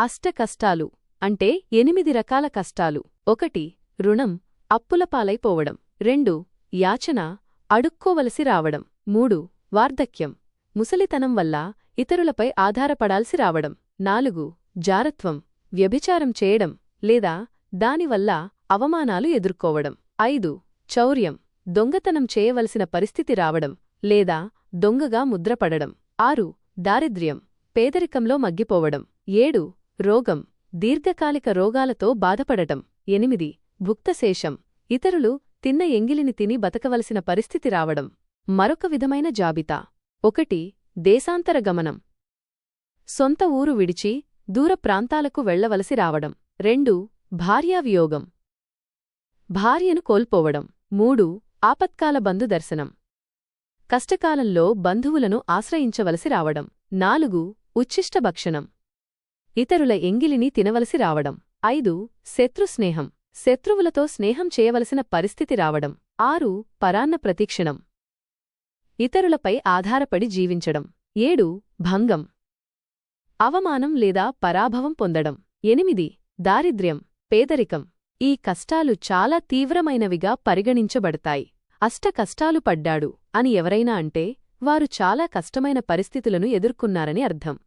అష్ట కష్టాలు అంటే ఎనిమిది రకాల కష్టాలు. ఒకటి రుణం అప్పులపాలైపోవడం రెండు యాచన అడుక్కోవలసి రావడం. మూడు వార్ధక్యం ముసలితనం వల్ల ఇతరులపై ఆధారపడాల్సి రావడం. నాలుగు జారత్వం వ్యభిచారం చేయడం లేదా దానివల్ల అవమానాలు ఎదుర్కోవడం. ఐదు చౌర్యం దొంగతనం చేయవలసిన పరిస్థితి రావడం లేదా దొంగగా ముద్రపడడం. ఆరు దారిద్ర్యం పేదరికంలో మగ్గిపోవడం. ఏడు రోగం దీర్ఘకాలిక రోగాలతో బాధపడటం. ఎనిమిది భుక్తశేషం ఇతరులు తిన్న ఎంగిలిని తిని బతకవలసిన పరిస్థితి రావడం. మరొక విధమైన జాబితా. ఒకటి దేశాంతర గమనం. సొంత ఊరు విడిచి దూర ప్రాంతాలకు వెళ్ళవలసి రావడం. రెండు భార్యావియోగం భార్యను కోల్పోవడం. మూడు ఆపత్కాల బంధు దర్శనం. కష్టకాలంలో బంధువులను ఆశ్రయించవలసి రావడం. నాలుగు ఉచ్ఛిష్ట భక్షణం. ఇతరుల ఎంగిలిని తినవలసి రావడం. ఐదు శత్రుస్నేహం శత్రువులతో స్నేహం చేయవలసిన పరిస్థితి రావడం. ఆరు పరాన్న ప్రతీక్షణం. ఇతరులపై ఆధారపడి జీవించడం. ఏడు భంగం. అవమానం లేదా పరాభవం పొందడం. ఎనిమిది దారిద్ర్యం. పేదరికం. ఈ కష్టాలు చాలా తీవ్రమైనవిగా పరిగణించబడతాయి. అష్ట కష్టాలు పడ్డాడు అని ఎవరైనా అంటే వారు చాలా కష్టమైన పరిస్థితులను ఎదుర్కొన్నారని అర్థం.